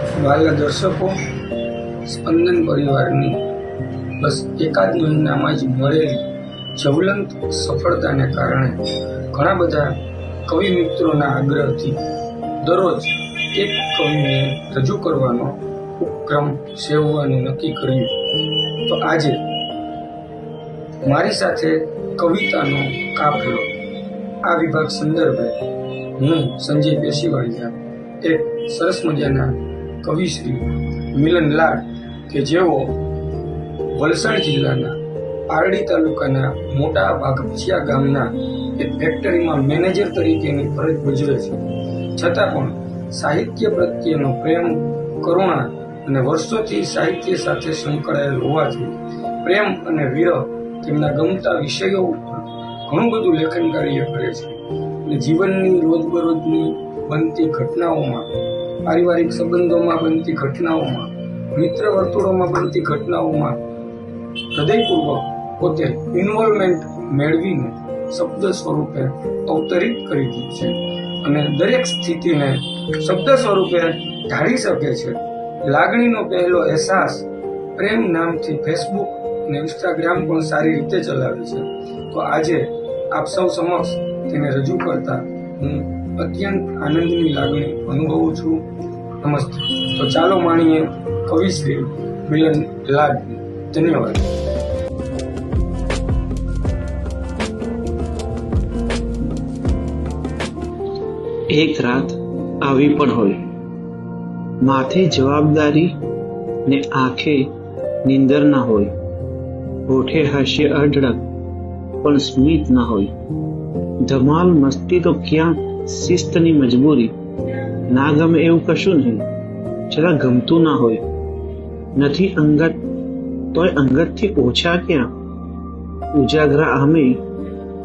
વાલા દર્શકો સ્પંદન પરિવારની બસ એકાદ મહિનામાં જ મળેલી જવલંત સફળતાને કારણે ઘણા બધા કવિ મિત્રોના આગ્રહથી દરરોજ એક કવિને રજૂ કરવાનો ઉપક્રમ સેવવાનું નક્કી કર્યું. તો આજે મારી સાથે કવિતાનો કાફલો આ વિભાગ સંદર્ભે હું સંજય બેસીવાળીયા એક સરસ મજાના કવિશ્રી મિલન લાડ કે જેઓ વલસાડ જિલ્લાના પારડી તાલુકાના મોટા ભાગભિયા ગામના એક ફેક્ટરીમાં મેનેજર તરીકેની ફરજ ભજવે છે. છતાં પણ સાહિત્ય પ્રત્યેનો પ્રેમ કરુણા અને વર્ષોથી સાહિત્ય સાથે સંકળાયેલ હોવાથી પ્રેમ અને વિરહ તેમના ગમતા વિષયો ઉપર ઘણું બધું લેખન કાર્ય કરે છે. અને જીવનની રોજબરોજની બનતી ઘટનાઓમાં પારિવારિક સંબંધોમાં બનતી ઘટનાઓમાં, મિત્ર વર્તુળોમાં બનતી ઘટનાઓમાં હૃદયપૂર્વક પોતે ઇન્વોલ્વમેન્ટ મેળવીને શબ્દ સ્વરૂપે અવતરિત કરી દીધું છે. અને દરેક સ્થિતિને શબ્દ સ્વરૂપે ઢાળી શકે છે. લાગણીનો પહેલો અહેસાસ પ્રેમ નામથી ફેસબુક અને ઇન્સ્ટાગ્રામ પણ સારી રીતે ચલાવે છે. તો આજે આપ સૌ સમક્ષ તેને રજૂ કરતા હું અત્યંત આનંદની લાગણી અનુભવું છું. નમસ્તે. તો ચાલો માણીએ કવિશ્રી મિલન લાડ ધન્યવાદ. એક રાત આવી પણ હોય. માથે જવાબદારી ને આંખે નીંદર ના હોય. હોઠે હાસ્ય અઢળક પણ સ્મિત ના હોય. ધમાલ મસ્તી તો ક્યાં શિસ્તની મજબૂરી. ના ગમે એવું કશું નહીં. છતાં ગમતું ના હોય. નથી અંગત, તોય અંગતથી ઓછા ક્યાં? ઉજાગરા અમે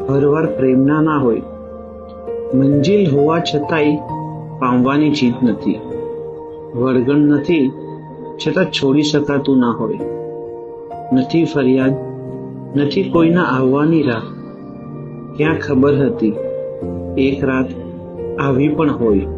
હરવાર પ્રેમના ના હોય. મંજિલ હોવા છતાંય પામવાની જીત નથી. વળગણ નથી, છતાં છોડી શકાતું ના હોય. નથી ફરિયાદ, નથી કોઈના આવવાની રાહ. ક્યાં ખબર હતી? એક રાત આવી પણ હોય.